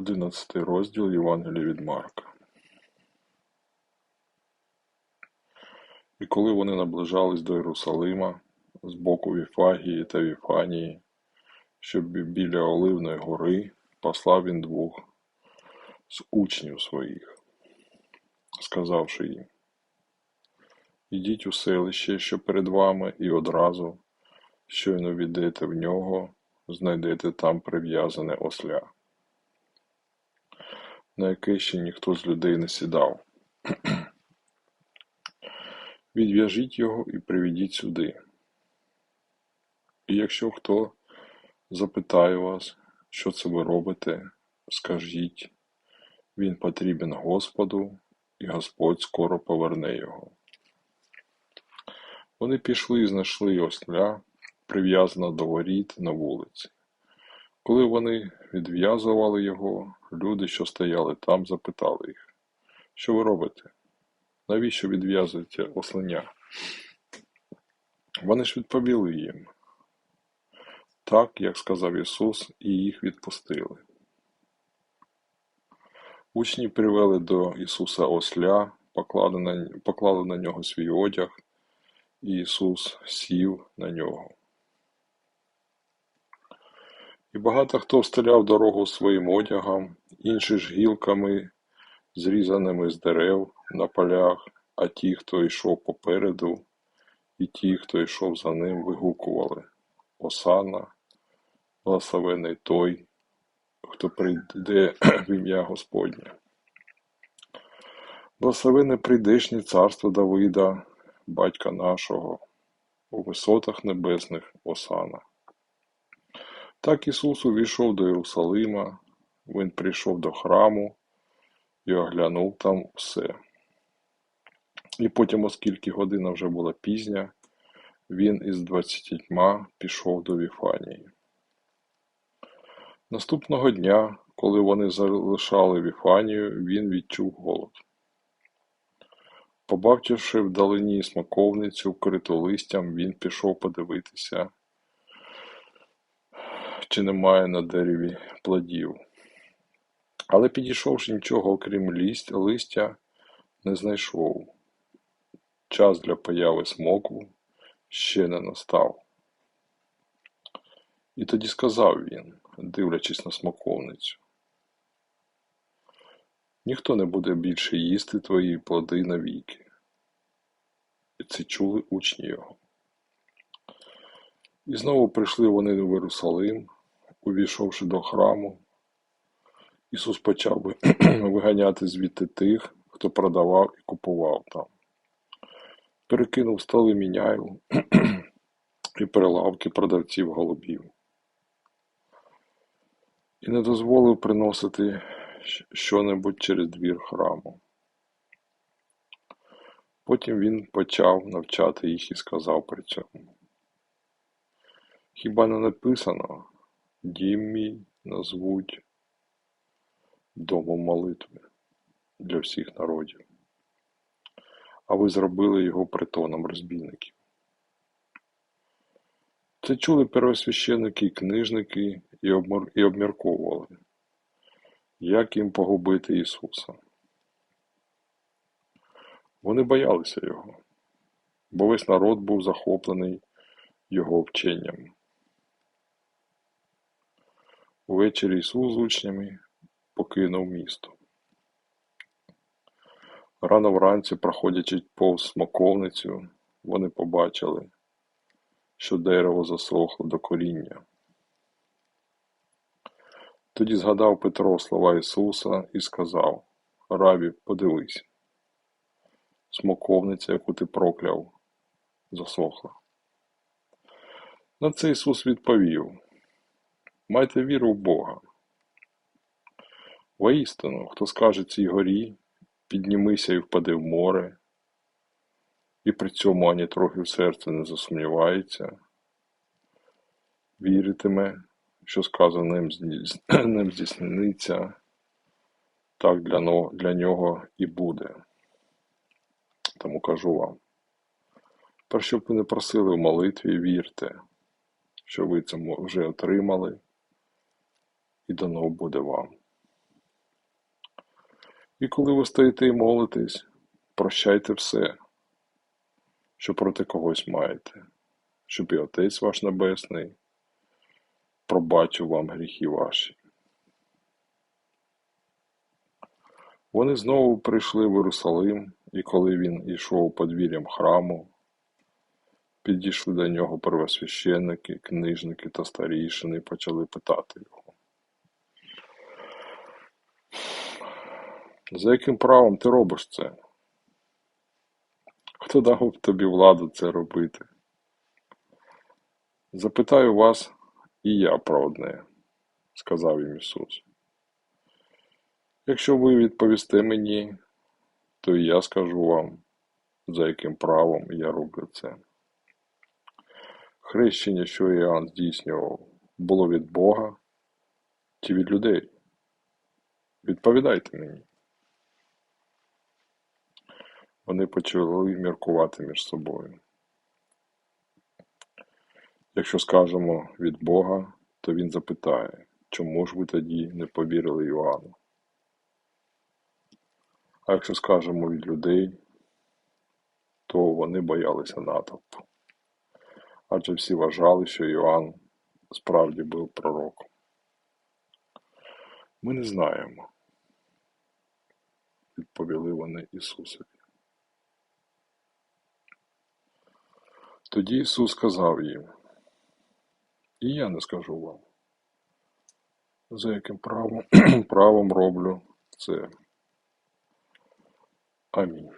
Одинадцятий розділ Євангелія від Марка. І коли вони наближались до Єрусалима з боку Віфагії та Віфанії, що біля Оливної гори, послав він двох з учнів своїх, сказавши їм: Ідіть у селище, що перед вами, і одразу, щойно відете в нього, знайдете там прив'язане осля на яке ще ніхто з людей не сідав. Відв'яжіть його і приведіть сюди. І якщо хто запитає вас, що це ви робите, скажіть, він потрібен Господу, і Господь скоро поверне його. Вони пішли і знайшли осля, прив'язана до воріт на вулиці. Коли вони відв'язували його, люди, що стояли там, запитали їх, що ви робите? Навіщо відв'язуєте ослиня? Вони ж відповіли їм, так, як сказав Ісус, і їх відпустили. Учні привели до Ісуса осля, поклали на, поклали на нього свій одяг, і Ісус сів на нього. Багато хто встеляв дорогу своїм одягом, інші ж гілками, зрізаними з дерев на полях, а ті, хто йшов попереду, і ті, хто йшов за ним, вигукували Осана, благословений той, хто прийде в ім'я Господнє. Благословене прийдешнє царство Давида, батька нашого, у висотах небесних Осана. Так Ісус увійшов до Єрусалима, Він прийшов до храму і оглянув там усе. І потім, оскільки година вже була пізня, він із двадцятьма пішов до Віфанії. Наступного дня, коли вони залишали Віфанію, він відчув голод. Побачивши вдалині смаковницю, вкриту листям, він пішов подивитися, чи немає на дереві плодів. Але підійшовши нічого, окрім листя, не знайшов. Час для появи смоку ще не настав. І тоді сказав він, дивлячись на смоковницю. Ніхто не буде більше їсти твої плоди навіки. І це чули учні його. І знову прийшли вони в Єрусалим, увійшовши до храму, Ісус почав виганяти звідти тих, хто продавав і купував там. Перекинув столи міняю і прилавки продавців голубів. І не дозволив приносити що-небудь через двір храму. Потім він почав навчати їх і сказав при цьому. Хіба не написано Дім мій назвуть домом молитви для всіх народів, а ви зробили його притоном розбійників. Це чули первосвященники і книжники і обмірковували, як їм погубити Ісуса. Вони боялися Його, бо весь народ був захоплений Його вченням. Увечері Ісус з учнями покинув місто. Рано вранці, проходячи повз смоковницю, вони побачили, що дерево засохло до коріння. Тоді згадав Петро слова Ісуса і сказав Рабі, подивись, смоковниця, яку ти прокляв, засохла. На це Ісус відповів Майте віру в Бога. Воістину, хто скаже цій горі, піднімися і впади в море, і при цьому ані трохи в серце не засумнівається, віритиме, що сказано ним здійсниться, так для, для нього і буде. Тому кажу вам. Про що б ви не просили в молитві, вірте, що ви це вже отримали і дано буде вам. І коли ви стоїте і молитесь, прощайте все, що проти когось маєте, щоб і Отець ваш Небесний пробачив вам гріхи ваші. Вони знову прийшли в Єрусалим, і коли він ішов подвір'ям храму, підійшли до нього первосвященники, книжники та старішини і почали питати його. За яким правом ти робиш це? Хто дав тобі владу це робити? Запитаю вас і я про одне, сказав їм Ісус. Якщо ви відповісте мені, то і я скажу вам, за яким правом я роблю це. Хрещення, що Іоанн здійснював, було від Бога чи від людей? Відповідайте мені. Вони почали міркувати між собою. Якщо скажемо від Бога, то він запитає, чому ж ви тоді не повірили Іоанну? А якщо скажемо від людей, то вони боялися натовпу. Адже всі вважали, що Іоанн справді був пророком. Ми не знаємо, відповіли вони Ісусові. Тоді Ісус сказав їм, і я не скажу вам, за яким правом, правом роблю це. Амінь.